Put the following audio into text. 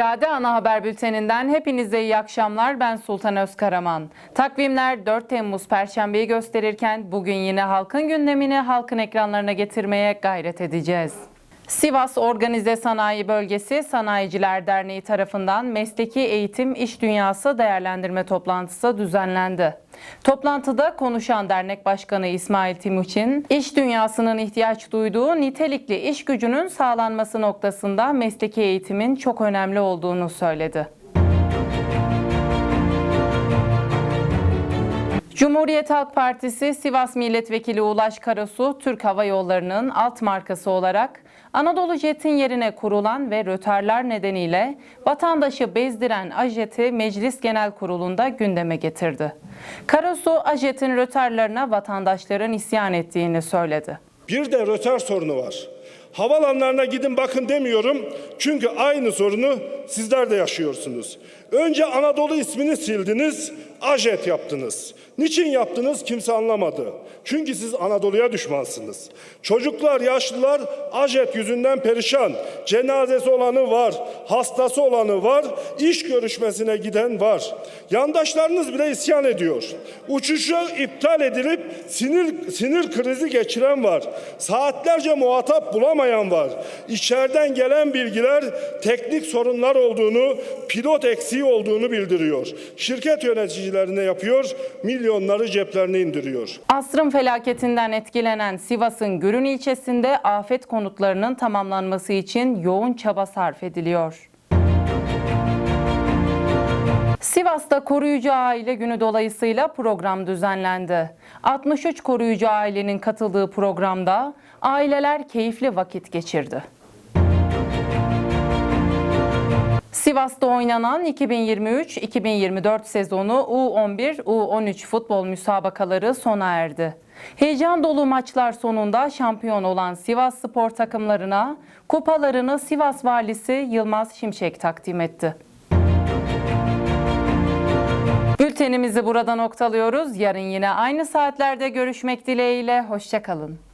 İrade Ana Haber Bülteninden hepinize iyi akşamlar. Ben Sultan Özkaraman. Takvimler 4 Temmuz Perşembeyi gösterirken bugün yine halkın gündemini halkın ekranlarına getirmeye gayret edeceğiz. Sivas Organize Sanayi Bölgesi Sanayiciler Derneği tarafından Mesleki Eğitim İş Dünyası Değerlendirme Toplantısı düzenlendi. Toplantıda konuşan dernek başkanı İsmail Timuçin, iş dünyasının ihtiyaç duyduğu nitelikli iş gücünün sağlanması noktasında mesleki eğitimin çok önemli olduğunu söyledi. Cumhuriyet Halk Partisi Sivas Milletvekili Ulaş Karasu, Türk Hava Yolları'nın alt markası olarak Anadolu Jet'in yerine kurulan ve rötarlar nedeniyle vatandaşı bezdiren Ajet'i Meclis Genel Kurulu'nda gündeme getirdi. Karasu, Ajet'in rötarlarına vatandaşların isyan ettiğini söyledi. Bir de rötar sorunu var. Havalanlarına gidin bakın demiyorum. Çünkü aynı sorunu sizler de yaşıyorsunuz. Önce Anadolu ismini sildiniz, Ajet yaptınız. Niçin yaptınız kimse anlamadı. Çünkü siz Anadolu'ya düşmansınız. Çocuklar, yaşlılar Ajet yüzünden perişan. Cenazesi olanı var, hastası olanı var, iş görüşmesine giden var. Yandaşlarınız bile isyan ediyor. Uçuşu iptal edilip sinir sinir krizi geçiren var. Saatlerce muhatap bulamayan var. İçeriden gelen bilgiler teknik sorunlar olduğunu, pilot eksiği olduğunu bildiriyor. Şirket yöneticilerine yapıyor, milyonları ceplerine indiriyor. Asrın felaketinden etkilenen Sivas'ın Gürün ilçesinde afet konutlarının tamamlanması için yoğun çaba sarf ediliyor. Sivas'ta koruyucu aile günü dolayısıyla program düzenlendi. 63 koruyucu ailenin katıldığı programda aileler keyifli vakit geçirdi. Sivas'ta oynanan 2023-2024 sezonu U11, U13 futbol müsabakaları sona erdi. Heyecan dolu maçlar sonunda şampiyon olan Sivas spor takımlarına kupalarını Sivas valisi Yılmaz Şimşek takdim etti. Bültenimizi burada noktalıyoruz. Yarın yine aynı saatlerde görüşmek dileğiyle. Hoşçakalın.